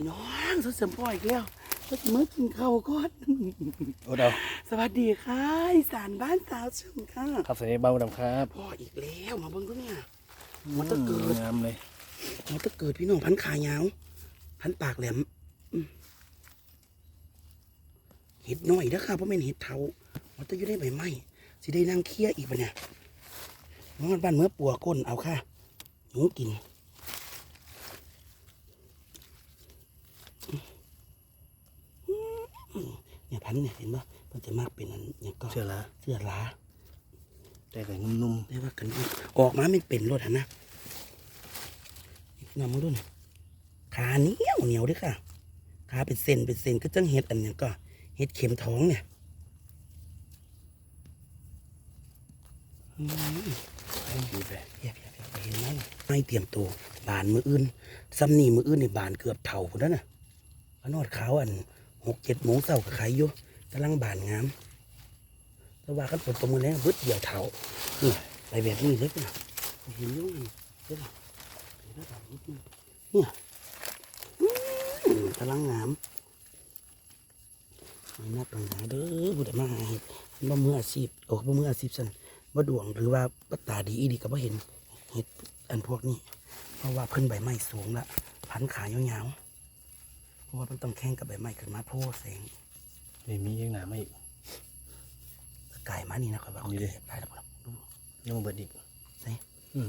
พี่น้องสุดเสริมพ่ออีกแล้วก็จะมื่อกินข้าวก่อนโอ้เดาสวัสดีค่ะอีสานบ้านสาวชมค่ะครับสวัสดีเบาดำครับพ่ออีกแล้วมาเบิ่งดูเนี่ย มันจะเกิด งามเลยมันจะเกิดพี่น้องพันขายาวพันปากแหลมอืมเห็ดน้อยเด้อค่ะเพราะเป็นเห็ดเทามันจะอยู่ในใบไม้สิได้นั่งเคี้ยอีกปะเนี่ยนอนบ้านเมื่อปัวก้นเอาค่ะหนูกิน เนี่ย พันธุ์เนี่ยเห็นปะมันจะมากเป็นอันอย่างก็เชื่อละเสื้อลาแต่ก็นุ่มได้ว่ากันดูออกมาไม่เป็นรถอะนะนำมาดูหน่อยขาเหนียวเหนียวด้วยค่ะขาเป็นเส้นเป็นเส้นก็จังเห็ดอันเนี้ยก็เห็ดเข็มท้องเนี่ยอืมๆให้ดูไปเพียบเพียบเพียบเห็นไหมไม่เตรียมตัวบานมืออื่นซ้ำนี่มืออื่นในบานเกือบเท่าคนนั้นน่ะพระนอดขาวอัน หกเจ็ดโมงเช้ากับใครอยู่กำลังบานงามแต่ว่ากันฝนตกมือแรงบึดเดียวเท่านี่ไปแบบนี้เล็กนะเห็นยุ่งเห็นไหมเห็นแบบนี้เนี่กำลังงามไม่นับปัญหาเด้อบุตรมาหาเห็ดบ่มืออาชีพโอ้บ่มืออาชีพสันบ่ดวงหรือว่าบ่ตาดีอีดีก็บ่เห็นเห็ดอันพวกนี้ เพราะว่าเพิ่นใบไม้สูงละพันขายาวๆ เพราะว่ามันต้องแข่งกับใบไม้ขึ้นมาโพแสงนี่มียังหนาไม่อีกไก่มานี่นะครับว่าเขานี่ดิเก็บได้แล้วครับดูยังมาเบิดอีกใส่อืม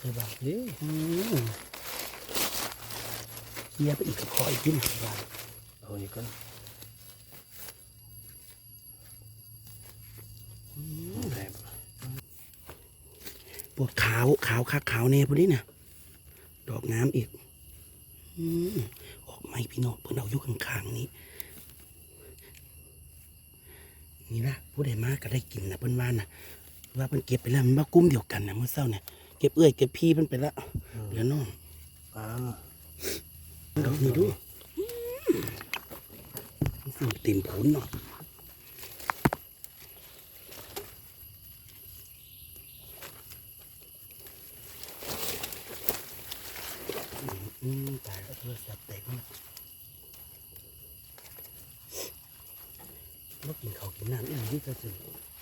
คือว่าเย้อืมเคลียร์ไปอีกกับคออีกที่หนึ่งว่าเอานี่ก่อนแพงปวดขาวขาวคักขาวแน่พวกนี้น่ะดอกงามอีก อืมออกไม่พี่น้องเพิ่นเอาอยู่ข้างๆนี้ นี่นะผู้ใดมาก็ได้กินนะเพิ่นว่านะว่าเพิ่นเก็บไปแล้วมันมากุ้มเดียวกันนะเมื่อเช้าเนี่ยเก็บเอื้อยเก็บพี่เพิ่นไปแล้วเหลือน้องปาล์มดอกนี้ดูสิ่งเต็มผลเนาะอืมตายแล้ว โทรศัพท์แตกแล้วว่ากินข้าวกินน้ำอีหลีก็จึง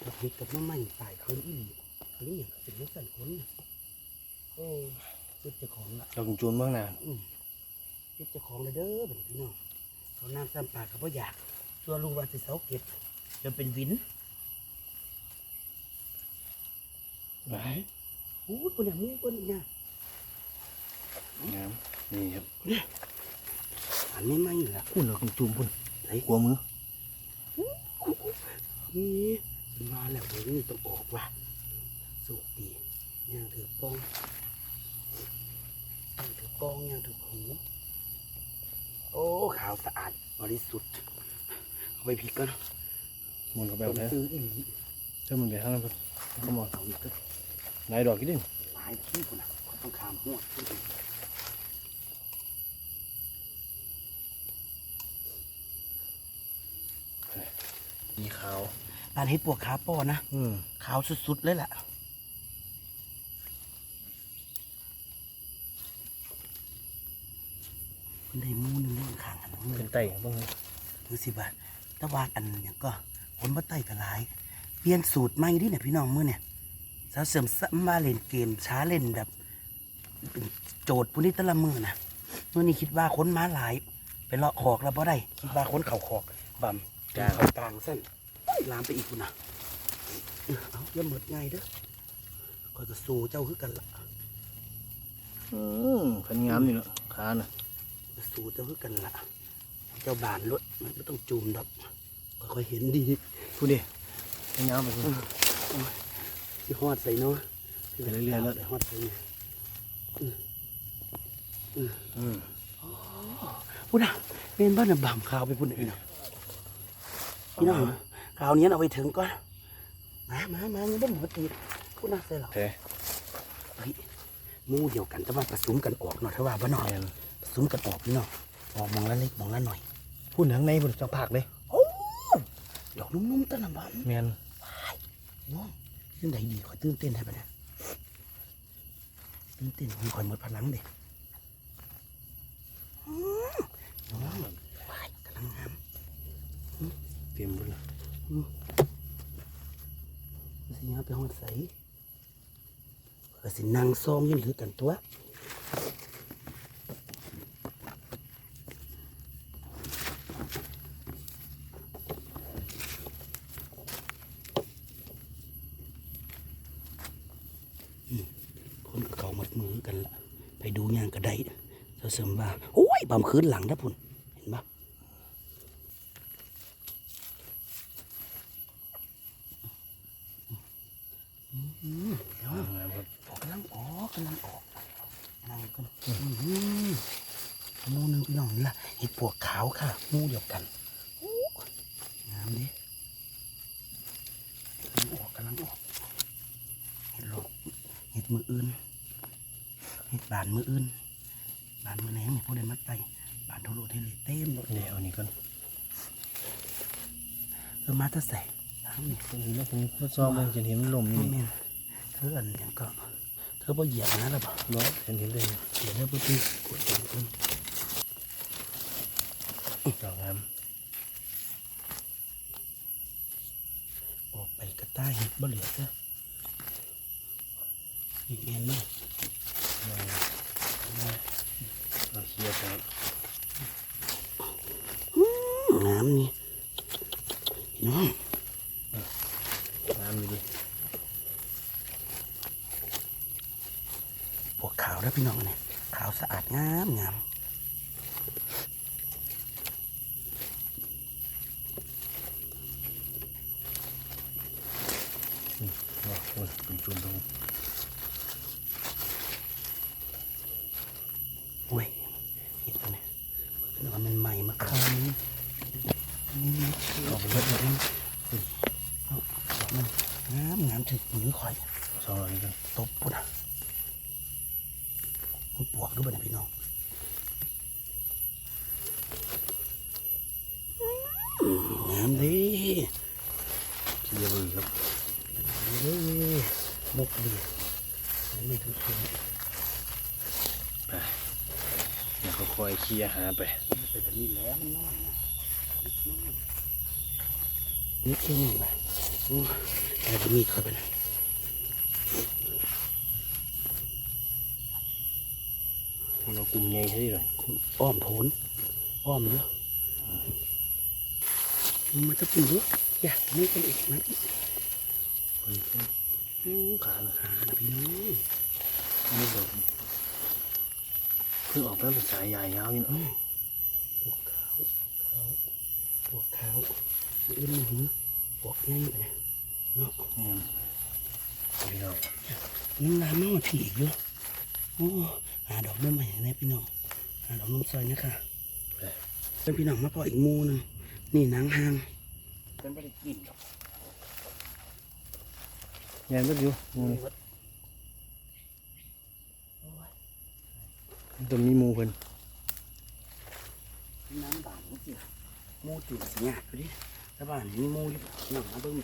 กับเห็ดกับน้ำมันตายคืนอีหลีอันนี้อย่างเป็นนักสั่นคนน่ะโอ้สุดเจ้าของละเรากินจูนบ้างนานอืมเก็บเจ้าของเลยเด้อเป็นพี่น้องเขาน้ำซ้ำปากเขาบ่อยากชัวรู้ว่าสิเสาเก็บจนเป็นวินไปโอ้ยคนเนี่ยมูคนเนี่ย งามนี่ครับอันนี้ไม่เหรอพุ่นเรากินจูนพุ่นไหนกลัวมือนี่มาแล้วเดี๋ยวนี้ต้องออกว่ะสุกดีย่างถือป้องย่างถือป้องย่างถือหูโอ้ขาวสะอาดบริสุทธิ์เอาไปพริกก่อนหมุนเข้าไปต้เอามแท้ซื้ออีหลีถ้ามันไปข้างนั้นพุ่นก็มองเอาอีกก็นายดอกกี่ดินหลายที่คนน่ะเขาต้องขามหัวขึ้นไป มีขาวร้านเฮ็ดปวกขาป้อนะอืมขาวสุดๆเลยล่ะคนได้หมูหนึงได้ข้างอันนั้นเป็นเลยไต่บ้างไหมคือสิบาทแตะวาดอันอย่างก็คนบ่ไต่กระหลาย เปลี่ยนสูตรใหม่ดิเนี่ยพี่น้องมื้อเนี่ยสาวเสริมสมาเล่นเกมช้าเล่นแบบเป็นโจทย์ผู้นี้แต่ละมือนะมื้อนี้คิดว่าคนมาหลาย ไปเลาะขอกแล้วบ่ได้ คิดว่าคนเข่าขอกบำกลางเขากลางเส้นโอ้ย ลามไปอีกคุณนะเออเอาอย่าหมดง่ายเด้อคอยก็สู้เจ้าคือกันละอืมขันงามนี่เนาะขาน่ะก็สู้เจ้าคือกันละเจ้าบานรถมันไม่ต้องจูมดอกค่อยๆเห็นดีพูดดิขันงามไปพุ่นที่ฮอดใส่เนาะไปเรื่อยๆแล้วไปฮอดใส่เนี่ยอืมพูดนะเป็นบ้านน่ะบ่ำข่าวไปพูดหน่อยเนาะพี่น้อง คราวนี้เอาไปถึงก่อน มามามายังไม่หมดตีคุณน่าเสียหรอเฮ้ยมูเดียวกันแต่ว่าผสมกันออกหน่อยถ้าว่าบ่หน่อยผสมกันออกนี่เนาะออกมองละเล็กมองละหน่อยพูดถึงในบนจังผักเลยโอ้ดอกนุ่มๆต้นน้ำบ้นเมียนน้องยังไงดีคอยตื่นเต้นให้ปะเนี่ยตื่นเต้นคอยหมดพลังเด็กน้องกำลังงามเตรีมบุญละ สิยาไปหอดใสก็สินั่งซองยืนถือกันตัวคนก็เขามัดมือกันละไปดูย่างกระไดเสเสริมว่าโอ้ยบำคืนหลังนะพุ่นเห็นปะอืมเดี๋ยว งามครับ ออกกำลังออกกำลังออกนั่งกันอืมหมูหนึงพี่น้องนี่ละเห็ดปวกขาวค่ะหมูเดียวกันโอ้ งามดิกำลังออกกำลังออกเห็ดหลอกเห็ดมืออื่นเห็ดบานมืออื่นบานมือแหนงเนี่ยพวกเดินมัดไปบานโทโรเทเลเต็มหมดเดี๋ยวเอานี่ก่อนเธอมาถ้าใส่ทั้งนี้ตรงนี้แล้วผมทดสอบมันจะเห็นมันลมนี่นี่แม่นเธออันอย่างก็เธอบ่เหยียบนะหรอเปล่าร้อยเห็นเห็นเลยเดี๋ยวเธอบ่ตีกดตรงนี้ดอกงามออกไปกระ ต้ายเห็ดบ่เหลือซะนี่แม่นมากเราเคลียร์ไปน้ำนี่น้องน้ำอยู่ดิพวกขาวแล้วพี่น้องเนี่ยขาวสะอาดงามงาม ว้าวโอ้ยเป็นจุ่มตรง โอ้ยเห็ดตัวนี่ยคือว่ามันใหม่มาคามนี่นี่ออกไปเบิดเลยมันงามงามถึงมือข่อยสองร้อยกันตบปุ่นอะมันปวกด้วยบ่เนี่ยพี่น้องงามดีเคลียร์ไปครับเฮ้ยมุกดีไม่ทุกคนไป เดี๋ยวเขาคอยเคลียร์หาไปไปแบบนี้แล้วมันน้อยนะนี่แค่นี้ไปโอ้แต่แบบนี้เข้าไปนะที่เรากลุ่มใหญ่ให้ดีเลยอ้อมโผนอ้อมเยอะมันจะปุ่นเยอะอยากนี่เป็นอีกนะคนเพิ่งโอ้ขาละขานะพี่น้องไม่ดอก เพิ่งออกแล้วเป็นสายใหญ่ยาวอยู่เนาะปวกขาวขาวปวกขาวอื่นมันหือปวกง่ายไปเลยเนาะนี่พี่น้องน้ำลายมากกว่าผีอีกเยอะโอ้หาดอกน้ำใหม่นะพี่น้องหาดอกน้ำซอยนะคะเป็นพี่น้องมาพออีกหมูหนึงนี่หนังหางเป็นไม่ได้กินหรอกงานก็อยู่งูนี่ ตัวมีหมูเพิ่นหนังบานนี่สิหมูจุ่มสิเนี่ยดูดิแล้วบ้านนี่มีหมูหรือเปล่าหนังมาเบิ่ง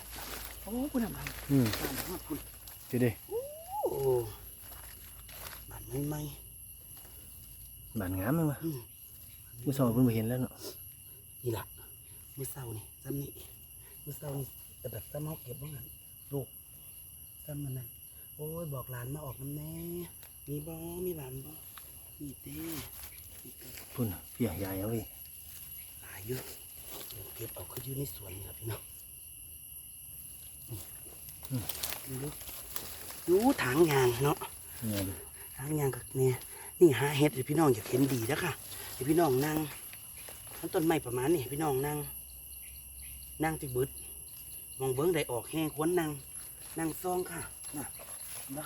โอ้คุณทำไมอืมบ้านฮอดคุณเดี๋ยวดิโอ้บ้านไม่ไหมบานงามไหมวะอืมเมื่อสองเพิ่งไปเห็นแล้วเนาะนี่ล่ะเมื่อเช้านี่ซ้ำนี่เมื่อเช้านี่แต่แบบซ้ำเขาเก็บว่างั้นลูกซ้ำมันนั่นโอ้ยบอกหลานมาออกน้ำแน่มีบ่มีหลานบ่ มีเต้มีเต้พุ่นน่ะพี่ใหญ่เอาพี่หลายเยอะเก็บเอาคืออยู่ในสวนนี่ล่ะพี่น้องอืมดูดูถางยางเนาะงานถางยางกับเนี่ยนี่หาเห็ดให้พี่น้องอยากเห็นดีแล้วค่ะให้พี่น้องนั่งทั้งต้นไม้ประมาณนี้ให้พี่น้องนั่งนั่งที่บึดมองเบิ้งได้ออกแห้งควรนั่งนั่งซองค่ะน่ะนะ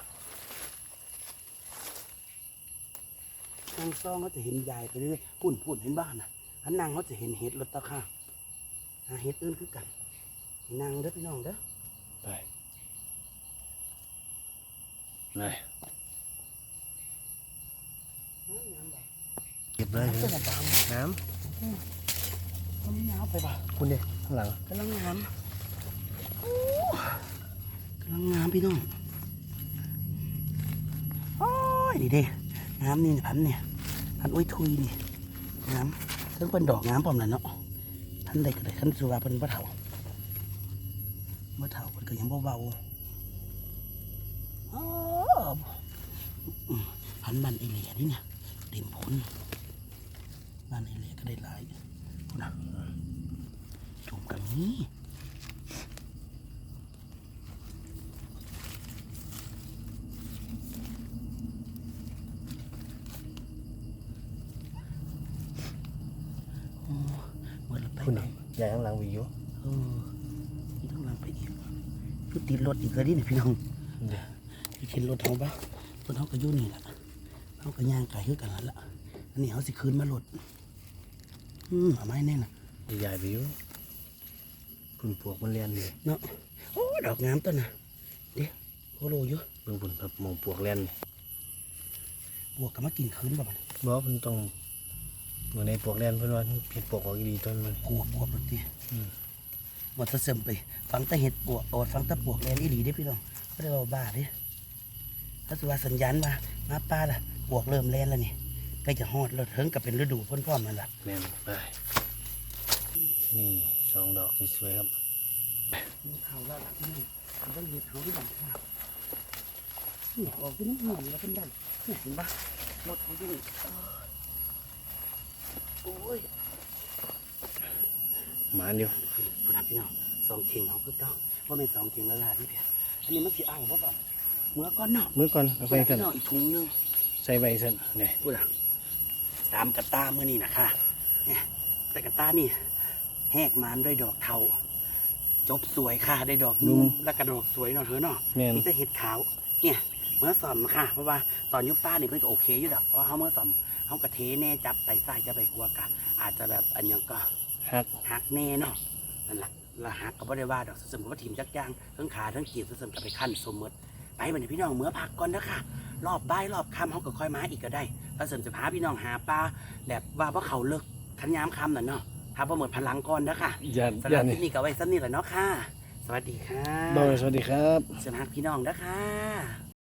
นั่งซองเขาจะเห็นยายไปเรื่อยพุ่นพุ่นเห็นบ้านน่ะอันนั่งเขาจะเห็นเห็ดรถตะค่ะหาเห็ดอื่นคือกันให้นั่งเด้อพี่น้องเด้อไปไปเก็บเลยเสื้อดำน้เขาไม่เอาไปป่ะำคุณเด็ข้างหลังกำลังงามโอ้กำลังงามพี่น้องโอ้ยนี่เด้งามนี่พันเนี่ย พันอุ้ยทุยนี่งามเพิ่งเป็นดอกงามปอมแล้วเนาะพันใดก็ได้ขันสุราเป็นพระเถาเมื่เท่ามันก็ยังเบาๆอ๋ออืมพันมันไอเหลียนี่เนี่ยเต็มพ้นมันไอเหลียก็ได้หลายนะจุ่มกับนี้โอ้เมื่อเราไป คุณไหนใหญ่ข้างหลังวิวเออนี่ต้องลังไปอีกคือติดรถอีกเลยนี่พี่น้องเดี๋ยวพี่เข็นรถเขาปะรถเขาก็อยู่นี่แหละเขาก็ย่างไก่คือกันแล้วล่ะอันนี้เขาสิคืนมารถอืมเอาไม้แน่น่ะใหญ่วิวคุณปวกมันเรียนเลยเนาะโอ้ดอกงามต้นน่ะเดี๋ยวโคโลอยู่เบิ่งคุณครับมองปวกเรียนนี่บวกกับมากินคืนป่ะมันบอกว่ามันต้อง อยู่ในปวกเรียนเพื่อนว่าเห็ดปวกออกดีต้นมันกลัวกลัวมันตีอืมหมดจะเสริมไป ฟังแตะเห็ดปวกโอดฟังแตะปวกแลนอีหลีได้อพี่น้องก็ได้ว่าบ้าเดิถ้าสุว่าสัญญาณว่ามาป้าล่ะปวกเริ่มแลนแล้วนี่ใกล้จะฮอดแล้วเถิงกับเป็นฤดูพ่นพ่อมนั่นล่ะแม่นไปนี่สองดอกสวยๆครับมีเขาแล้วหลังนี่มันต้องเห็ดเขาที่บังคับนี่ออกที่น้ำหอมแล้วเป็นดันนี่เห็นปะรถเขาที่นี่เออ โอ้ยหมาเดียวพูดนะพี่น้องสองเข่งเขาคือเก้าว่าเป็นสองเข่งละลาดนี่เพียอันนี้มันสิเอาเพราะแบบเมื่อก่อนเนาะมือก่อนเอาไปพี่สั่นน้องอีกถุงหนึงใส่ใบสั่นเนี่ยพูดอะตามกระตาเมื่อนี่นะคะเนี่ยแต่กระตานี่แหกมานด้วยดอกเทาจบสวยค่ะได้ดอกนุ่มแล้วกระดอกสวยเนาะเธอเนาะแม่นนี่จะเห็ดขาวเนี่ยเมื่อสอมค่ะ เพราะว่าตอนยุคป้าเนี่ยเพิ่นก็โอเคอยู่ดอกเพราะว่าเขาเมื่อสอม เขากระเทแน่จับไต่ไส้จะไปกลัวกะอาจจะแบบอันยังก็ฮักหักแน่เนาะนั่นแหละละหักก็บ่ได้ว่าดอกสมกับว่าทีมจักย่างทั้งขาทั้งกีบสมกับไปขั้นสมมติไปบัดนี้พี่น้องเมื่อพักก่อนนะค่ะรอบบ่ายรอบค่ำเขาก็ค่อยมาอีกก็ได้ถ้าเสริมจะพาพี่น้องหาปลาแบบว่าเพราะเขาเลิกขันยามค่ำน่ะเนาะพาประหมดพลังก่อนนะค่ะอย่าสำหอย่ารับนี่ที่นี่ก็ไว้สั้นนี่แหละเนาะค่ะ สวัสดีค่ะบอยสวัสดีครับสวัสดีพี่น้องนะคะ